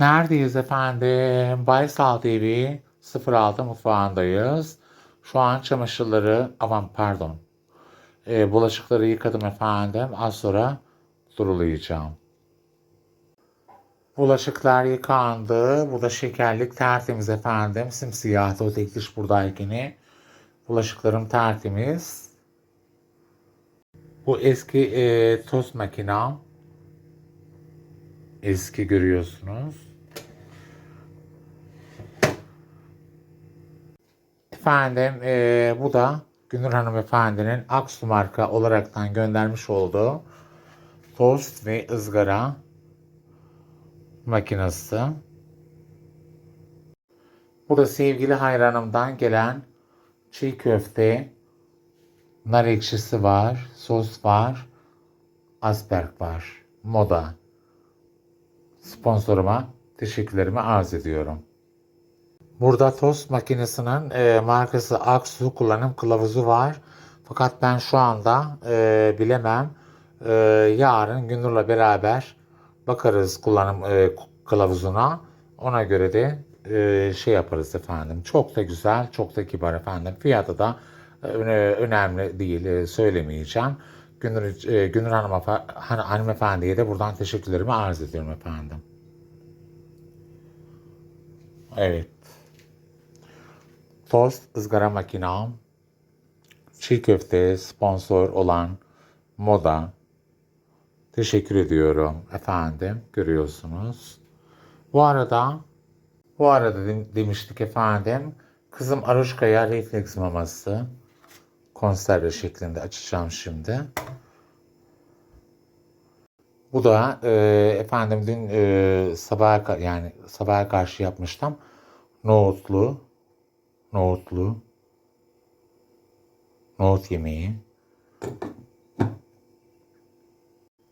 Neredeyiz efendim? Baysal TV 06 mutfağındayız. Şu an çamaşırları, aman pardon, e, bulaşıkları yıkadım efendim. Az sonra durulayacağım. Bulaşıklar yıkandı. Bu da şekerlik tertemiz efendim. Simsiyahtı o tek diş buradayken. Bulaşıklarım tertemiz. Bu eski e, tost makinem. Eski görüyorsunuz. Efendim e, bu da Günür Hanımefendi'nin Aksu marka olaraktan göndermiş olduğu tost ve ızgara makinesi. Bu da sevgili hayranımdan gelen çiğ köfte, nar ekşisi var, sos var, asperg var, moda. Sponsoruma teşekkürlerimi arz ediyorum. Burada tost makinesinin e, markası Aksu kullanım kılavuzu var. Fakat ben şu anda e, bilemem. E, yarın Günür'le beraber bakarız kullanım e, kılavuzuna. Ona göre de e, şey yaparız efendim. Çok da güzel, çok da kibar efendim. Fiyatı da e, öne- önemli değil, e, söylemeyeceğim. Günür, e, Günür Hanım, Han- hanımefendiye de buradan teşekkürlerimi arz ediyorum efendim. Evet. Tost ızgara makinam, çiğ köfte sponsor olan Moda. Teşekkür ediyorum efendim. Görüyorsunuz. Bu arada bu arada dem- demiştik efendim. Kızım Aruşka'ya refleks maması konserve şeklinde açacağım şimdi. Bu da e, efendim dün e, sabaha ka- yani sabaha karşı yapmıştım. Nohutlu, nohutlu, nohut yemeği.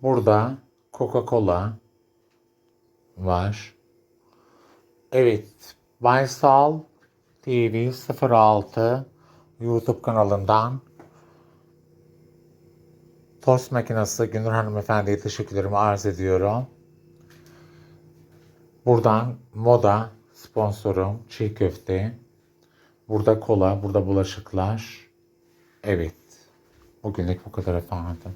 Burada Coca-Cola var. Evet, Baysal TV 06 YouTube kanalından Tost makinesi Günür Hanımefendi'ye teşekkürlerimi arz ediyorum. Buradan Moda sponsorum çiğ köfte. Burada kola, burada bulaşıklar. Evet. Bugünlük bu kadar efendim.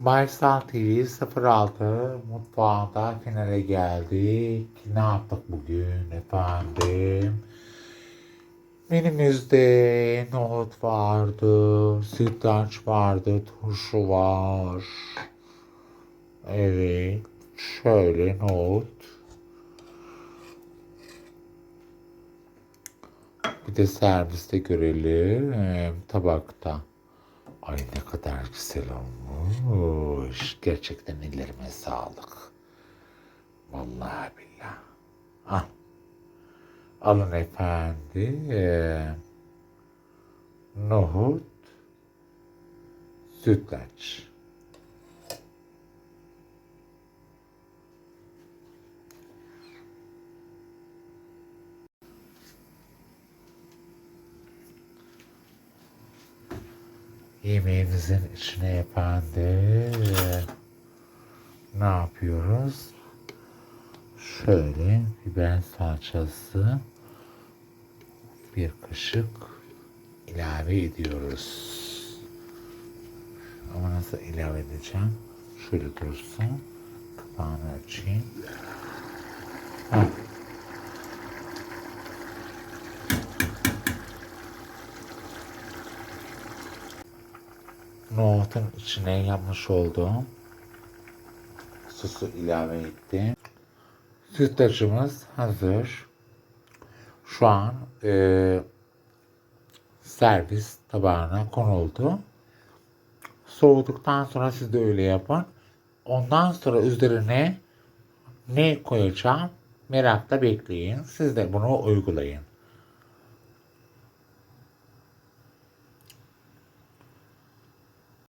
Baysal TV 06 mutfağında finale geldik. Ne yaptık bugün efendim? Menümüzde nohut vardı, sütlaç vardı, turşu var. Evet, şöyle nohut. Bir de serviste görelim tabakta. Ay ne kadar güzel olmuş. Gerçekten ellerime sağlık. Vallahi billah. Ah. Alın efendi. Ee, nohut. Sütlaç. Yemeğimizin içine efendim ne yapıyoruz? Şöyle biber salçası bir kaşık ilave ediyoruz. Ama nasıl ilave edeceğim? Şöyle dursun. Kapağını açayım. Heh. Nohutun içine yapmış olduğum sosu ilave ettim. Sütlacımız hazır. Şu an e, servis tabağına konuldu. Soğuduktan sonra siz de öyle yapın. Ondan sonra üzerine ne koyacağım merakla bekleyin. Siz de bunu uygulayın.